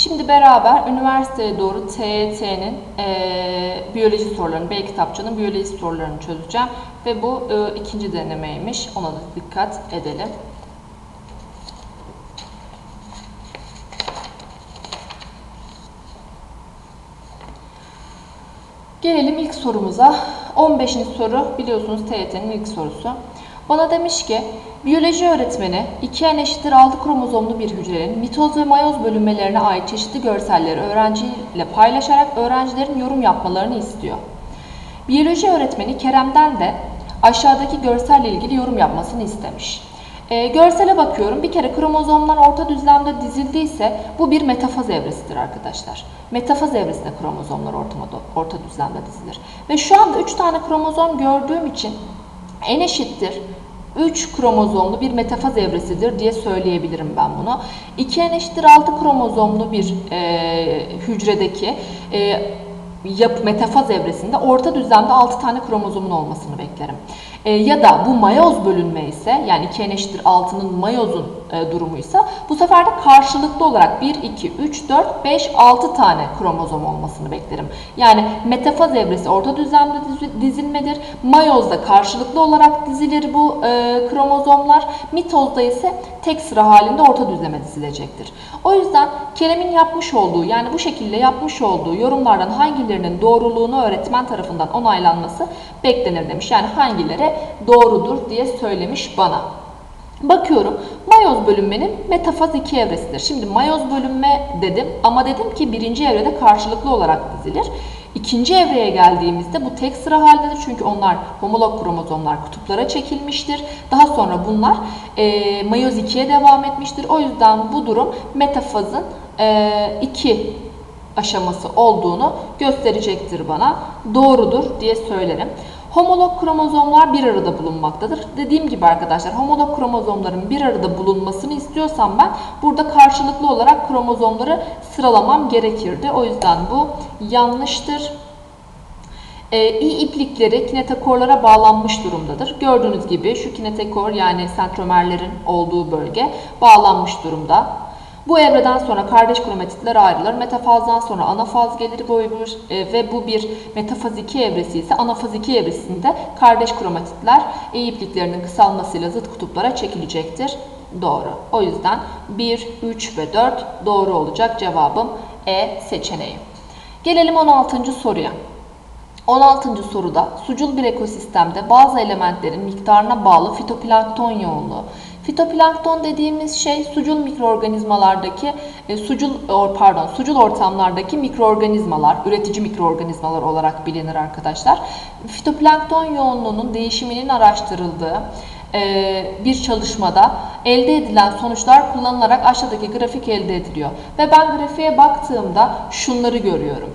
Şimdi beraber üniversiteye doğru TYT'nin eee biyoloji sorularını, B kitapçının biyoloji sorularını çözeceğim. Ve bu eee, ikinci denemeymiş. Ona da dikkat edelim. Gelelim ilk sorumuza. 15. soru biliyorsunuz TYT'nin ilk sorusu. Bana demiş ki biyoloji öğretmeni 2N eşittir 6 kromozomlu bir hücrenin mitoz ve mayoz bölünmelerine ait çeşitli görselleri öğrenciyle paylaşarak öğrencilerin yorum yapmalarını istiyor. Biyoloji öğretmeni Kerem'den de aşağıdaki görselle ilgili yorum yapmasını istemiş. Ee, görsele bakıyorum. Bir kere kromozomlar orta düzlemde dizildiyse bu bir metafaz evresidir arkadaşlar. Metafaz evresinde kromozomlar ortama, orta düzlemde dizilir. Ve şu anda 3 tane kromozom gördüğüm için en eşittir 3 kromozomlu bir metafaz evresidir diye söyleyebilirim ben bunu. 2 en eşittir 6 kromozomlu bir e, hücredeki e, yap, metafaz evresinde orta düzlemde 6 tane kromozomun olmasını beklerim. E, ya da bu mayoz bölünme ise yani 2 en eşittir 6'nın mayozun e, durumuysa bu sefer de karşılıklı olarak 1, 2, 3, 4, 5, 6 tane kromozom olmasını beklerim. Yani metafaz evresi orta düzlemde dizi- dizilmedir. Mayozda karşılıklı olarak dizilir bu e, kromozomlar. Mitozda ise tek sıra halinde orta düzleme dizilecektir. O yüzden Kerem'in yapmış olduğu yani bu şekilde yapmış olduğu yorumlardan hangilerinin doğruluğunu öğretmen tarafından onaylanması beklenir demiş. Yani hangileri doğrudur diye söylemiş bana. Bakıyorum mayoz bölünmenin metafaz 2 evresidir. Şimdi mayoz bölünme dedim ama dedim ki birinci evrede karşılıklı olarak dizilir. İkinci evreye geldiğimizde bu tek sıra halindedir çünkü onlar homolog kromozomlar kutuplara çekilmiştir. Daha sonra bunlar e, mayoz 2'ye devam etmiştir. O yüzden bu durum metafazın 2 aşaması olduğunu gösterecektir bana. Doğrudur diye söylerim. Homolog kromozomlar bir arada bulunmaktadır. Dediğim gibi arkadaşlar homolog kromozomların bir arada bulunmasını istiyorsam ben burada karşılıklı olarak kromozomları sıralamam gerekirdi. O yüzden bu yanlıştır. Ee, iyi iplikleri kinetokorlara bağlanmış durumdadır. Gördüğünüz gibi şu kinetekor yani sentromerlerin olduğu bölge bağlanmış durumda. Bu evreden sonra kardeş kromatitler ayrılır. Metafazdan sonra anafaz gelir e, ve bu bir metafaz 2 evresi ise anafaz 2 evresinde kardeş kromatitler E ipliklerinin kısalmasıyla zıt kutuplara çekilecektir. Doğru. O yüzden 1, 3 ve 4 doğru olacak cevabım E seçeneği. Gelelim 16. soruya. 16. soruda sucul bir ekosistemde bazı elementlerin miktarına bağlı fitoplankton yoğunluğu. Fitoplankton dediğimiz şey sucul mikroorganizmalardaki e, sucul or- pardon sucul ortamlardaki mikroorganizmalar, üretici mikroorganizmalar olarak bilinir arkadaşlar. Fitoplankton yoğunluğunun değişiminin araştırıldığı e, bir çalışmada elde edilen sonuçlar kullanılarak aşağıdaki grafik elde ediliyor. Ve ben grafiğe baktığımda şunları görüyorum.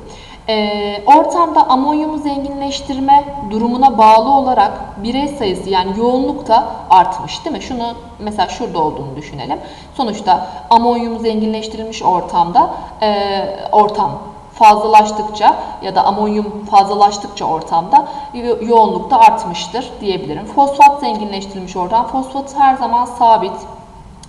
Ee, ortamda amonyumu zenginleştirme durumuna bağlı olarak birey sayısı yani yoğunluk da artmış değil mi? Şunu mesela şurada olduğunu düşünelim. Sonuçta amonyum zenginleştirilmiş ortamda e, ortam fazlalaştıkça ya da amonyum fazlalaştıkça ortamda yo- yoğunluk da artmıştır diyebilirim. Fosfat zenginleştirilmiş ortam. Fosfat her zaman sabit.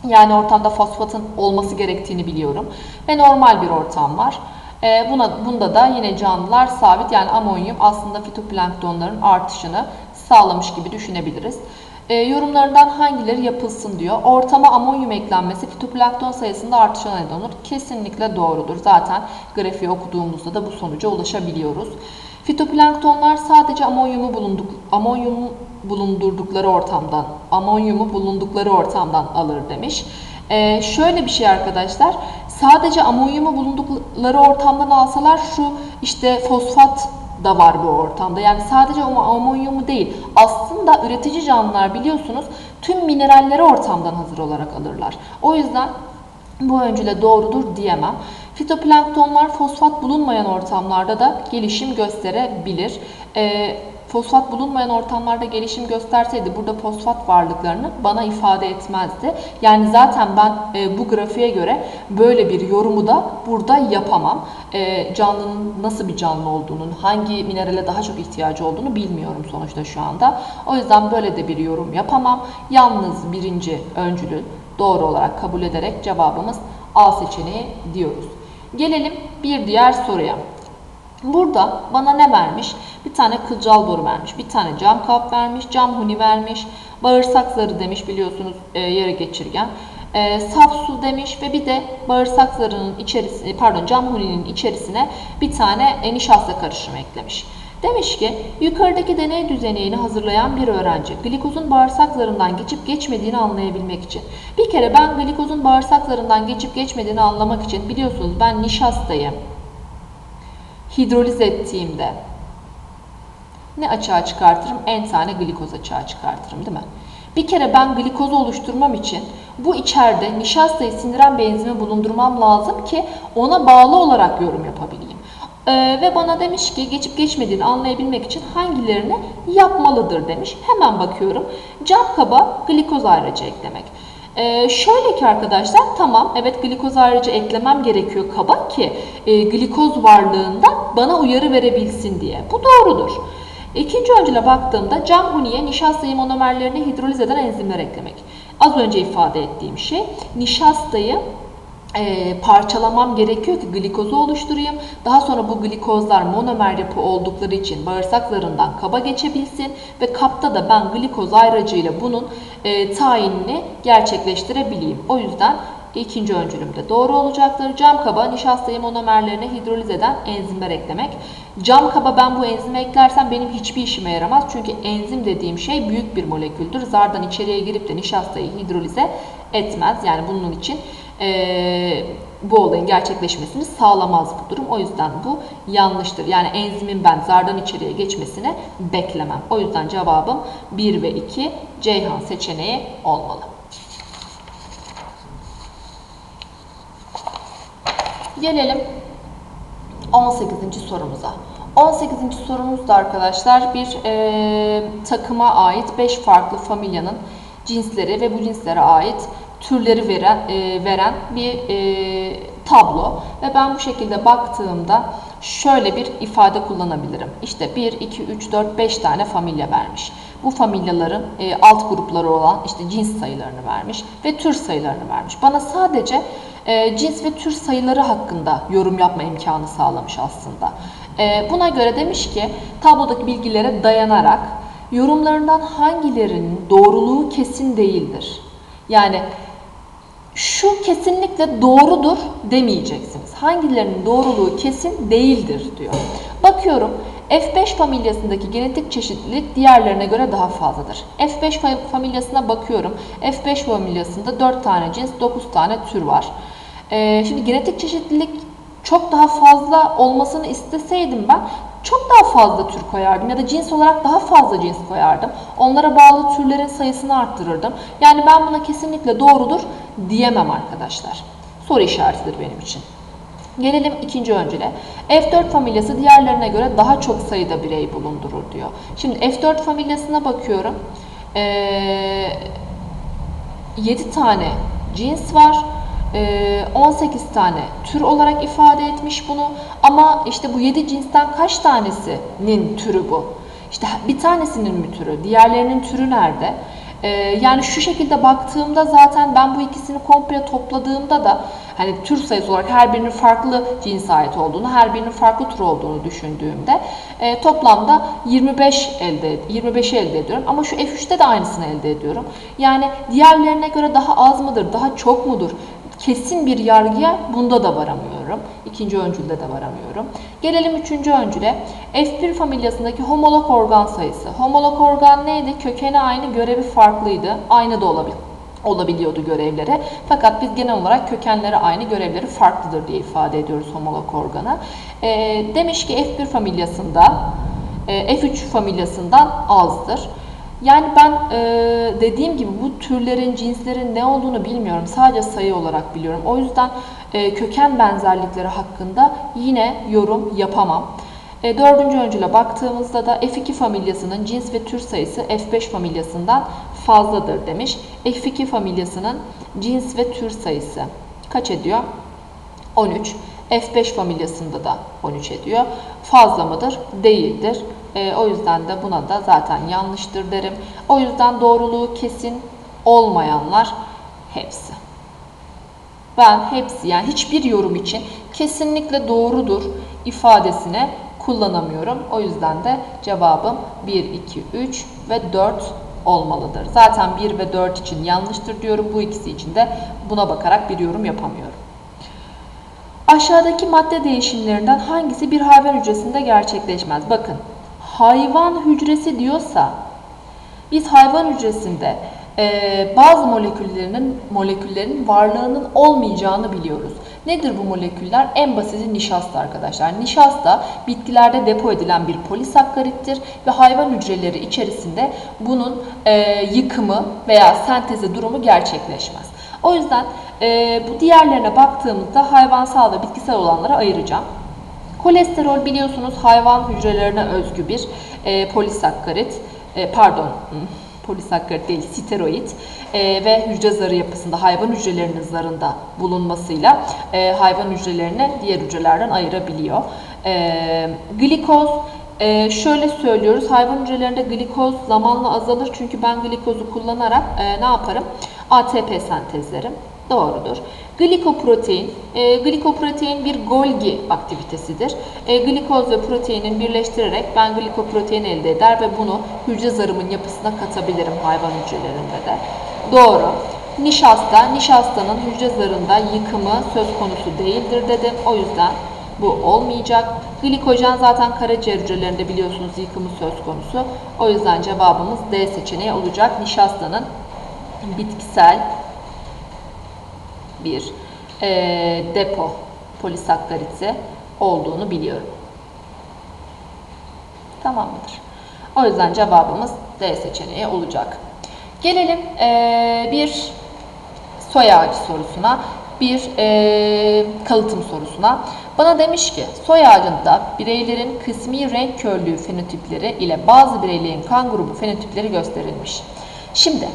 Yani ortamda fosfatın olması gerektiğini biliyorum. Ve normal bir ortam var. Ee, buna, bunda da yine canlılar sabit yani amonyum aslında fitoplanktonların artışını sağlamış gibi düşünebiliriz. Ee, yorumlarından hangileri yapılsın diyor. Ortama amonyum eklenmesi fitoplankton sayısında artışa neden olur. Kesinlikle doğrudur. Zaten grafiği okuduğumuzda da bu sonuca ulaşabiliyoruz. Fitoplanktonlar sadece amonyumu bulunduk amonyum bulundurdukları ortamdan amonyumu bulundukları ortamdan alır demiş. Ee, şöyle bir şey arkadaşlar. Sadece amonyumu bulundukları ortamdan alsalar şu işte fosfat da var bu ortamda. Yani sadece ama amonyumu değil. Aslında üretici canlılar biliyorsunuz tüm mineralleri ortamdan hazır olarak alırlar. O yüzden bu öncüle doğrudur diyemem. Fitoplanktonlar fosfat bulunmayan ortamlarda da gelişim gösterebilir. Ee, fosfat bulunmayan ortamlarda gelişim gösterseydi burada fosfat varlıklarını bana ifade etmezdi. Yani zaten ben e, bu grafiğe göre böyle bir yorumu da burada yapamam. E, canlının nasıl bir canlı olduğunun, hangi minerale daha çok ihtiyacı olduğunu bilmiyorum sonuçta şu anda. O yüzden böyle de bir yorum yapamam. Yalnız birinci öncülü doğru olarak kabul ederek cevabımız A seçeneği diyoruz. Gelelim bir diğer soruya. Burada bana ne vermiş? Bir tane kılcal boru vermiş, bir tane cam kap vermiş, cam huni vermiş, bağırsak zarı demiş biliyorsunuz e, yarı geçirgen. E, saf su demiş ve bir de bağırsak zarının içerisine, pardon cam huninin içerisine bir tane e, nişasta karışımı eklemiş. Demiş ki yukarıdaki deney düzenini hazırlayan bir öğrenci glikozun bağırsak zarından geçip geçmediğini anlayabilmek için. Bir kere ben glikozun bağırsak zarından geçip geçmediğini anlamak için biliyorsunuz ben nişastayı hidroliz ettiğimde ne açığa çıkartırım? En tane glikoz açığa çıkartırım değil mi? Bir kere ben glikozu oluşturmam için bu içeride nişastayı sindiren bir enzimi bulundurmam lazım ki ona bağlı olarak yorum yapabileyim. Ee, ve bana demiş ki geçip geçmediğini anlayabilmek için hangilerini yapmalıdır demiş. Hemen bakıyorum. Cam kaba glikoz ayrıcı eklemek. Ee, şöyle ki arkadaşlar tamam evet glikoz ayrıcı eklemem gerekiyor kaba ki e, glikoz varlığında bana uyarı verebilsin diye. Bu doğrudur. İkinci öncüle baktığımda cam huniye nişastayı monomerlerini hidroliz eden enzimler eklemek. Az önce ifade ettiğim şey nişastayı e, parçalamam gerekiyor ki glikozu oluşturayım. Daha sonra bu glikozlar monomer yapı oldukları için bağırsak zarından kaba geçebilsin ve kapta da ben glikoz ayracıyla bunun e, tayinini gerçekleştirebileyim. O yüzden ikinci öncülümde doğru olacaktır. Cam kaba nişastayı monomerlerine hidroliz eden enzimler eklemek. Cam kaba ben bu enzimi eklersem benim hiçbir işime yaramaz. Çünkü enzim dediğim şey büyük bir moleküldür. Zardan içeriye girip de nişastayı hidrolize etmez. Yani bunun için e, bu olayın gerçekleşmesini sağlamaz bu durum. O yüzden bu yanlıştır. Yani enzimin ben zardan içeriye geçmesini beklemem. O yüzden cevabım 1 ve 2 Ceyhan seçeneği olmalı. Gelelim 18. sorumuza. 18. sorumuz da arkadaşlar bir e, takıma ait 5 farklı familyanın cinsleri ve bu cinslere ait türleri veren, e, veren bir e, tablo. Ve ben bu şekilde baktığımda şöyle bir ifade kullanabilirim. İşte 1, 2, 3, 4, 5 tane familya vermiş. Bu familyaların e, alt grupları olan işte cins sayılarını vermiş ve tür sayılarını vermiş. Bana sadece e, cins ve tür sayıları hakkında yorum yapma imkanı sağlamış aslında. E, buna göre demiş ki tablodaki bilgilere dayanarak yorumlarından hangilerinin doğruluğu kesin değildir. Yani şu kesinlikle doğrudur demeyeceksiniz. Hangilerinin doğruluğu kesin değildir diyor. Bakıyorum F5 familyasındaki genetik çeşitlilik diğerlerine göre daha fazladır. F5 familyasına bakıyorum. F5 familyasında 4 tane cins, 9 tane tür var. Ee, şimdi genetik çeşitlilik çok daha fazla olmasını isteseydim ben çok daha fazla tür koyardım ya da cins olarak daha fazla cins koyardım. Onlara bağlı türlerin sayısını arttırırdım. Yani ben buna kesinlikle doğrudur diyemem arkadaşlar. Soru işaretidir benim için. Gelelim ikinci öncüle. F4 familyası diğerlerine göre daha çok sayıda birey bulundurur diyor. Şimdi F4 familyasına bakıyorum. Ee, 7 tane cins var. 18 ee, tane tür olarak ifade etmiş bunu. Ama işte bu 7 cinsten kaç tanesinin türü bu? İşte bir tanesinin mi türü? Diğerlerinin türü nerede? Ee, yani şu şekilde baktığımda zaten ben bu ikisini komple topladığımda da hani tür sayısı olarak her birinin farklı cins ait olduğunu, her birinin farklı tür olduğunu düşündüğümde e, toplamda 25 elde 25'i elde ediyorum. Ama şu F3'te de aynısını elde ediyorum. Yani diğerlerine göre daha az mıdır, daha çok mudur? Kesin bir yargıya bunda da varamıyorum. İkinci öncülde de varamıyorum. Gelelim üçüncü öncüle. F1 familyasındaki homolog organ sayısı. Homolog organ neydi? Kökeni aynı, görevi farklıydı. Aynı da olabilir olabiliyordu görevlere. Fakat biz genel olarak kökenleri aynı, görevleri farklıdır diye ifade ediyoruz homolog organa. E, demiş ki F1 familyasında e, F3 familyasından azdır. Yani ben e, dediğim gibi bu türlerin, cinslerin ne olduğunu bilmiyorum. Sadece sayı olarak biliyorum. O yüzden e, köken benzerlikleri hakkında yine yorum yapamam. E, dördüncü öncüle baktığımızda da F2 familyasının cins ve tür sayısı F5 familyasından fazladır demiş. F2 familyasının cins ve tür sayısı kaç ediyor? 13. F5 familyasında da 13 ediyor. Fazla mıdır? Değildir. E, o yüzden de buna da zaten yanlıştır derim. O yüzden doğruluğu kesin olmayanlar hepsi. Ben hepsi yani hiçbir yorum için kesinlikle doğrudur ifadesine kullanamıyorum. O yüzden de cevabım 1, 2, 3 ve 4 olmalıdır. Zaten 1 ve 4 için yanlıştır diyorum. Bu ikisi için de buna bakarak bir yorum yapamıyorum. Aşağıdaki madde değişimlerinden hangisi bir hayvan hücresinde gerçekleşmez? Bakın hayvan hücresi diyorsa biz hayvan hücresinde e, bazı moleküllerinin moleküllerin varlığının olmayacağını biliyoruz. Nedir bu moleküller? En basiti nişasta arkadaşlar. Nişasta bitkilerde depo edilen bir polisakkarittir ve hayvan hücreleri içerisinde bunun e, yıkımı veya sentezi durumu gerçekleşmez. O yüzden e, bu diğerlerine baktığımızda hayvansal ve bitkisel olanlara ayıracağım. Kolesterol biliyorsunuz hayvan hücrelerine özgü bir e, polisakkarit, e, pardon polisakkarit değil steroid e, ve hücre zarı yapısında hayvan hücrelerinin zarında bulunmasıyla e, hayvan hücrelerini diğer hücrelerden ayırabiliyor. E, glikoz e, şöyle söylüyoruz hayvan hücrelerinde glikoz zamanla azalır çünkü ben glikozu kullanarak e, ne yaparım? ATP sentezlerim. Doğrudur. Glikoprotein, e, glikoprotein bir Golgi aktivitesidir. E, glikoz ve proteinin birleştirerek ben glikoprotein elde eder ve bunu hücre zarımın yapısına katabilirim hayvan hücrelerinde de. Doğru. Nişasta, nişastanın hücre zarında yıkımı söz konusu değildir dedim. O yüzden bu olmayacak. Glikojen zaten karaciğer hücrelerinde biliyorsunuz yıkımı söz konusu. O yüzden cevabımız D seçeneği olacak. Nişastanın bitkisel bir e, depo polisakkariti olduğunu biliyorum. Tamam mıdır? O yüzden cevabımız D seçeneği olacak. Gelelim e, bir soy ağacı sorusuna, bir e, kalıtım sorusuna. Bana demiş ki soy ağacında bireylerin kısmi renk körlüğü fenotipleri ile bazı bireylerin kan grubu fenotipleri gösterilmiş. Şimdi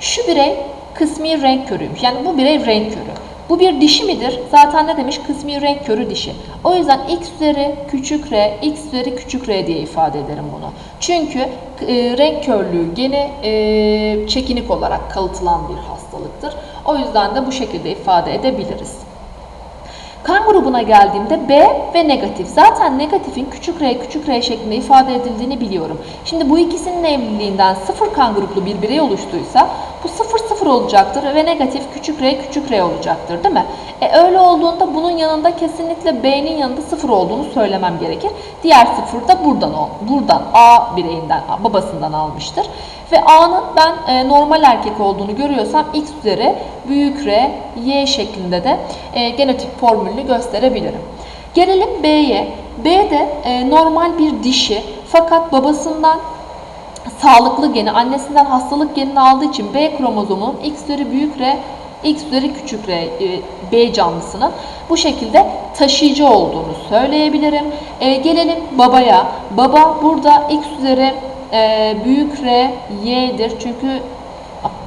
şu birey kısmi renk körüymüş. Yani bu birey renk körü. Bu bir dişi midir? Zaten ne demiş? Kısmi renk körü dişi. O yüzden x üzeri küçük r, x üzeri küçük r diye ifade ederim bunu. Çünkü e, renk körlüğü geni e, çekinik olarak kalıtılan bir hastalıktır. O yüzden de bu şekilde ifade edebiliriz. Kan grubuna geldiğimde B ve negatif. Zaten negatifin küçük r küçük r şeklinde ifade edildiğini biliyorum. Şimdi bu ikisinin evliliğinden sıfır kan gruplu bir birey oluştuysa bu sıfır sıfır olacaktır ve negatif küçük r küçük r olacaktır değil mi? E öyle olduğunda bunun yanında kesinlikle B'nin yanında sıfır olduğunu söylemem gerekir. Diğer sıfır da buradan, buradan A bireyinden, babasından almıştır. Ve A'nın ben e, normal erkek olduğunu görüyorsam X üzeri büyük R, Y şeklinde de e, genetik formülünü gösterebilirim. Gelelim B'ye. B de e, normal bir dişi fakat babasından sağlıklı geni, annesinden hastalık genini aldığı için B kromozomunun X üzeri büyük R, X üzeri küçük R, e, B canlısının bu şekilde taşıyıcı olduğunu söyleyebilirim. E, gelelim babaya. Baba burada X üzeri e, büyük R, Y'dir. Çünkü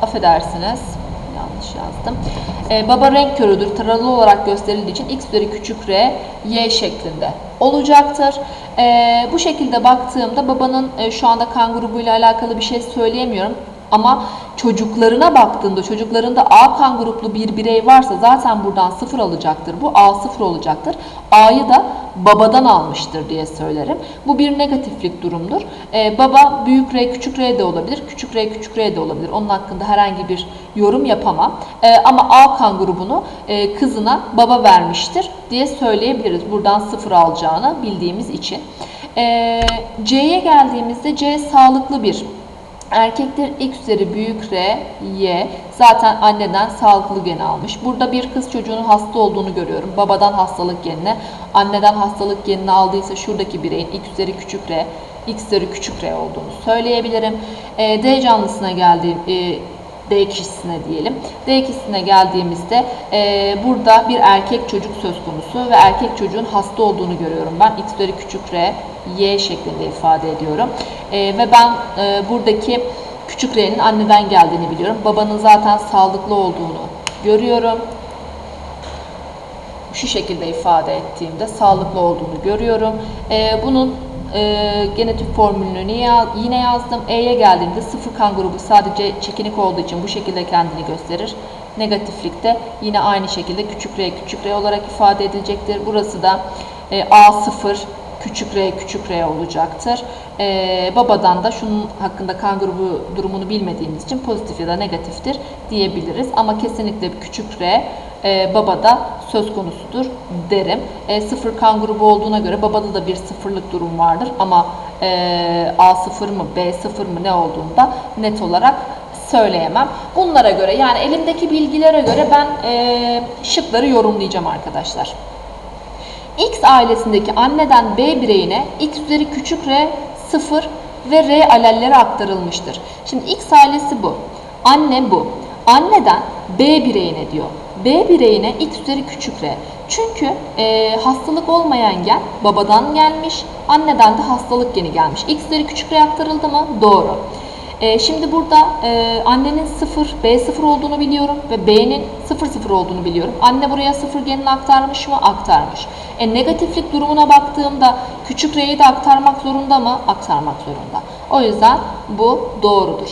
affedersiniz yanlış yazdım. E, baba renk körüdür. Taralı olarak gösterildiği için X üzeri küçük R, Y şeklinde olacaktır. E, bu şekilde baktığımda babanın e, şu anda kan grubuyla alakalı bir şey söyleyemiyorum. Ama çocuklarına baktığında çocuklarında A kan gruplu bir birey varsa zaten buradan sıfır alacaktır. Bu A sıfır olacaktır. A'yı da babadan almıştır diye söylerim. Bu bir negatiflik durumdur. Ee, baba büyük R küçük R de olabilir. Küçük R küçük R de olabilir. Onun hakkında herhangi bir yorum yapamam. Ee, ama A kan grubunu e, kızına baba vermiştir diye söyleyebiliriz. Buradan sıfır alacağını bildiğimiz için. Ee, C'ye geldiğimizde C sağlıklı bir Erkekler X üzeri büyük R, Y zaten anneden sağlıklı geni almış. Burada bir kız çocuğunun hasta olduğunu görüyorum. Babadan hastalık genine, anneden hastalık genini aldıysa şuradaki bireyin X üzeri küçük R, X üzeri küçük R olduğunu söyleyebilirim. E, D canlısına geldiğim, e, D kişisine diyelim. D kişisine geldiğimizde e, burada bir erkek çocuk söz konusu ve erkek çocuğun hasta olduğunu görüyorum. Ben X küçük R, Y şeklinde ifade ediyorum. E, ve ben e, buradaki küçük R'nin anneden geldiğini biliyorum. Babanın zaten sağlıklı olduğunu görüyorum. Şu şekilde ifade ettiğimde sağlıklı olduğunu görüyorum. E, bunun e, genetik formülünü yine yazdım. E'ye geldiğimde sıfır kan grubu sadece çekinik olduğu için bu şekilde kendini gösterir. Negatiflikte yine aynı şekilde küçük r küçük r olarak ifade edilecektir. Burası da e, A0 küçük r küçük r olacaktır. E, babadan da şunun hakkında kan grubu durumunu bilmediğimiz için pozitif ya da negatiftir diyebiliriz. Ama kesinlikle küçük r e, babada söz konusudur derim. E, sıfır kan grubu olduğuna göre babada da bir sıfırlık durum vardır ama e, A0 mı B0 mı ne olduğunda net olarak söyleyemem. Bunlara göre yani elimdeki bilgilere göre ben e, şıkları yorumlayacağım arkadaşlar. X ailesindeki anneden B bireyine X üzeri küçük r 0 ve r alelleri aktarılmıştır. Şimdi X ailesi bu. Anne bu. Anneden B bireyine diyor. B bireyine X üzeri küçük r. Çünkü e, hastalık olmayan gen babadan gelmiş, anneden de hastalık geni gelmiş. X üzeri küçük r aktarıldı mı? Doğru. E, şimdi burada e, annenin 0, B 0 olduğunu biliyorum ve B'nin 0 0 olduğunu biliyorum. Anne buraya 0 genini aktarmış mı? Aktarmış. E, negatiflik durumuna baktığımda küçük R'yi de aktarmak zorunda mı? Aktarmak zorunda. O yüzden bu doğrudur.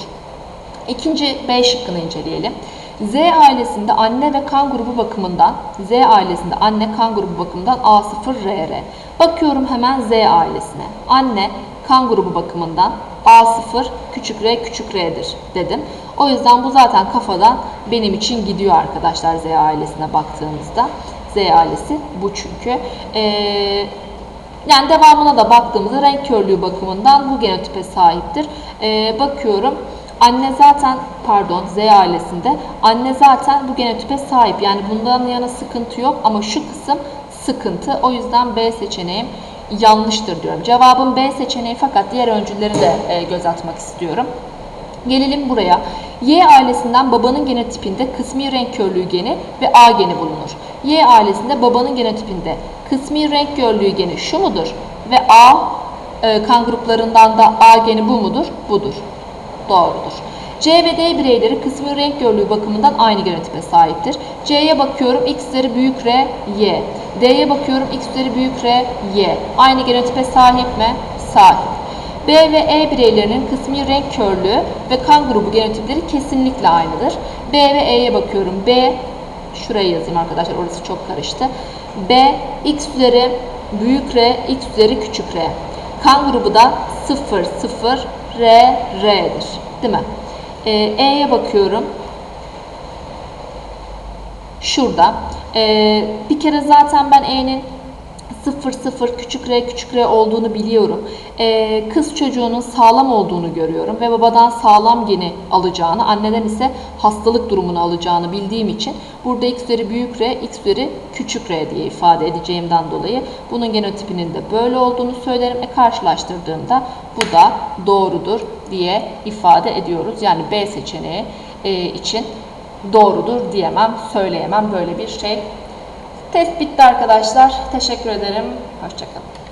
İkinci B şıkkını inceleyelim. Z ailesinde anne ve kan grubu bakımından, Z ailesinde anne kan grubu bakımından A0RR. Bakıyorum hemen Z ailesine. Anne kan grubu bakımından A0 küçük r küçük r'dir dedim. O yüzden bu zaten kafadan benim için gidiyor arkadaşlar Z ailesine baktığımızda. Z ailesi bu çünkü. Ee, yani devamına da baktığımızda renk körlüğü bakımından bu genotipe sahiptir. Ee, bakıyorum anne zaten pardon Z ailesinde anne zaten bu genotipe sahip. Yani bundan yana sıkıntı yok ama şu kısım sıkıntı. O yüzden B seçeneğim yanlıştır diyorum. Cevabım B seçeneği fakat diğer öncülleri de e, göz atmak istiyorum. Gelelim buraya. Y ailesinden babanın genotipinde kısmi renk körlüğü geni ve A geni bulunur. Y ailesinde babanın genotipinde kısmi renk körlüğü geni şu mudur? Ve A e, kan gruplarından da A geni bu mudur? Budur. Doğrudur. C ve D bireyleri kısmi renk körlüğü bakımından aynı genotipe sahiptir. C'ye bakıyorum x üzeri büyük R, Y. D'ye bakıyorum x üzeri büyük R, Y. Aynı genotipe sahip mi? Sahip. B ve E bireylerinin kısmi renk körlüğü ve kan grubu genotipleri kesinlikle aynıdır. B ve E'ye bakıyorum. B, şuraya yazayım arkadaşlar orası çok karıştı. B, x üzeri büyük R, x üzeri küçük R. Kan grubu da 0, 0, R, R'dir. Değil mi? Ee, E'ye bakıyorum. Şurada. Ee, bir kere zaten ben E'nin 0 0 küçük r küçük r olduğunu biliyorum. Ee, kız çocuğunun sağlam olduğunu görüyorum ve babadan sağlam geni alacağını, anneden ise hastalık durumunu alacağını bildiğim için burada x üzeri büyük r, x üzeri küçük r diye ifade edeceğimden dolayı bunun genotipinin de böyle olduğunu söylerim. E karşılaştırdığımda bu da doğrudur diye ifade ediyoruz. Yani B seçeneği e, için doğrudur diyemem, söyleyemem böyle bir şey Test bitti arkadaşlar. Teşekkür ederim. Hoşçakalın.